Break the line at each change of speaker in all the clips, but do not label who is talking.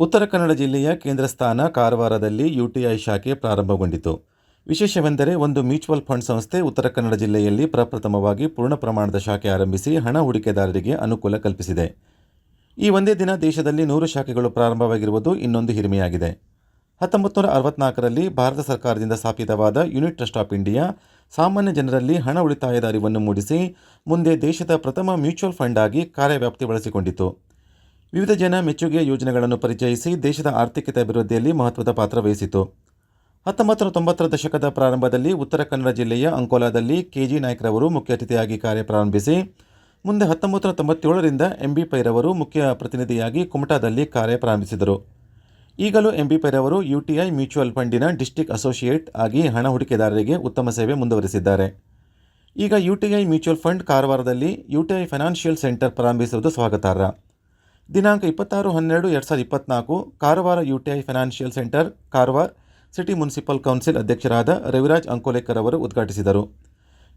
ಉತ್ತರ ಕನ್ನಡ ಜಿಲ್ಲೆಯ ಕೇಂದ್ರ ಸ್ಥಾನ ಕಾರವಾರದಲ್ಲಿ ಯುಟಿಐ ಶಾಖೆ ಪ್ರಾರಂಭಗೊಂಡಿತು. ವಿಶೇಷವೆಂದರೆ ಒಂದು ಮ್ಯೂಚುವಲ್ ಫಂಡ್ ಸಂಸ್ಥೆ ಉತ್ತರ ಕನ್ನಡ ಜಿಲ್ಲೆಯಲ್ಲಿ ಪ್ರಪ್ರಥಮವಾಗಿ ಪೂರ್ಣ ಪ್ರಮಾಣದ ಶಾಖೆ ಆರಂಭಿಸಿ ಹಣ ಹೂಡಿಕೆದಾರರಿಗೆ ಅನುಕೂಲ ಕಲ್ಪಿಸಿದೆ. ಈ ಒಂದೇ ದಿನ ದೇಶದಲ್ಲಿ ನೂರು ಶಾಖೆಗಳು ಪ್ರಾರಂಭವಾಗಿರುವುದು ಇನ್ನೊಂದು ಹಿರಿಮೆಯಾಗಿದೆ. ಹತ್ತೊಂಬತ್ತು ನೂರ ಭಾರತ ಸರ್ಕಾರದಿಂದ ಸ್ಥಾಪಿತವಾದ ಯೂನಿಟ್ ಟ್ರಸ್ಟ್ ಆಫ್ ಇಂಡಿಯಾ ಸಾಮಾನ್ಯ ಜನರಲ್ಲಿ ಹಣ ಉಳಿತಾಯದ ಅರಿವನ್ನು ಮೂಡಿಸಿ ಮುಂದೆ ದೇಶದ ಪ್ರಥಮ ಮ್ಯೂಚುವಲ್ ಫಂಡ್ ಆಗಿ ಕಾರ್ಯವ್ಯಾಪ್ತಿ ಬಳಸಿಕೊಂಡಿತು. ವಿವಿಧ ಜನ ಮೆಚ್ಚುಗೆ ಯೋಜನೆಗಳನ್ನು ಪರಿಚಯಿಸಿ ದೇಶದ ಆರ್ಥಿಕತೆ ಅಭಿವೃದ್ಧಿಯಲ್ಲಿ ಮಹತ್ವದ ಪಾತ್ರ ವಹಿಸಿತು. ಹತ್ತೊಂಬತ್ತು ತೊಂಬತ್ತರ ದಶಕದ ಪ್ರಾರಂಭದಲ್ಲಿ ಉತ್ತರ ಕನ್ನಡ ಜಿಲ್ಲೆಯ ಅಂಕೋಲಾದಲ್ಲಿ ಕೆಜಿ ನಾಯ್ಕರವರು ಮುಖ್ಯ ಅತಿಥಿಯಾಗಿ ಕಾರ್ಯ ಪ್ರಾರಂಭಿಸಿ, ಮುಂದೆ ಹತ್ತೊಂಬತ್ತು ತೊಂಬತ್ತೇಳರಿಂದ ಎಂ ಬಿ ಪೈರವರು ಮುಖ್ಯ ಪ್ರತಿನಿಧಿಯಾಗಿ ಕುಮಟಾದಲ್ಲಿ ಕಾರ್ಯ ಪ್ರಾರಂಭಿಸಿದರು. ಈಗಲೂ ಎಂ ಬಿ ಪೈರವರು ಯುಟಿಐ ಮ್ಯೂಚುವಲ್ ಫಂಡಿನ ಡಿಸ್ಟಿಕ್ ಅಸೋಸಿಯೇಟ್ ಆಗಿ ಹಣ ಹೂಡಿಕೆದಾರರಿಗೆ ಉತ್ತಮ ಸೇವೆ ಮುಂದುವರಿಸಿದ್ದಾರೆ. ಈಗ ಯುಟಿಐ ಮ್ಯೂಚುವಲ್ ಫಂಡ್ ಕಾರವಾರದಲ್ಲಿ ಯುಟಿಐ ಫೈನಾನ್ಷಿಯಲ್ ಸೆಂಟರ್ ಪ್ರಾರಂಭಿಸುವುದು ಸ್ವಾಗತಾರ್ಹ. ದಿನಾಂಕ ಇಪ್ಪತ್ತಾರು ಹನ್ನೆರಡು ಎರಡು ಸಾವಿರದ ಇಪ್ಪತ್ನಾಲ್ಕು, Karwar UTI financial centre, Karwar city municipal council ಅಧ್ಯಕ್ಷರಾದ ರವಿರಾಜ್ ಅಂಕೋಲೇಕರ್ ಅವರು ಉದ್ಘಾಟಿಸಿದರು.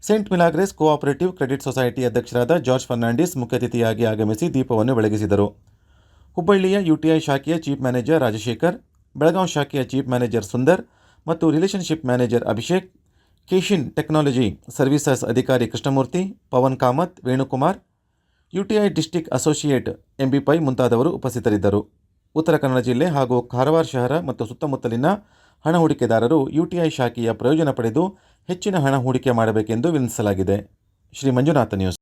Saint Milagres cooperative credit society ಅಧ್ಯಕ್ಷರಾದ ಜಾರ್ಜ್ ಫರ್ನಾಂಡಿಸ್ ಮುಖ್ಯ ಅತಿಥಿಯಾಗಿ ಆಗಮಿಸಿ ದೀಪವನ್ನು ಬೆಳಗಿಸಿದರು. ಹುಬ್ಬಳ್ಳಿಯ ಯುಟಿಐ ಶಾಖೆಯ ಚೀಫ್ ಮ್ಯಾನೇಜರ್ ರಾಜಶೇಖರ್ ಬೆಳಗಾವಿ ಶಾಖೆಯ ಚೀಫ್ ಮ್ಯಾನೇಜರ್ ಸುಂದರ್ ಮತ್ತು relationship manager Abhishek, Keshin technology services ಅಧಿಕಾರಿ Krishnamurthy, Pavan Kamath, Venukumar UTI district associate MB Pai ಮುಂತಾದವರು ಉಪಸ್ಥಿತರಿದ್ದರು. ಉತ್ತರ ಕನ್ನಡ ಜಿಲ್ಲೆ ಹಾಗೂ ಕಾರವಾರ ಶಹರ ಮತ್ತು ಸುತ್ತಮುತ್ತಲಿನ ಹಣ ಹೂಡಿಕೆದಾರರು ಯುಟಿಐ ಶಾಖೆಯ ಪ್ರಯೋಜನ ಪಡೆದು ಹೆಚ್ಚಿನ ಹಣ ಹೂಡಿಕೆ ಮಾಡಬೇಕೆಂದು ವಿನಂತಿಸಲಾಗಿದೆ. ಶ್ರೀ ಮಂಜುನಾಥ ನ್ಯೂಸ್.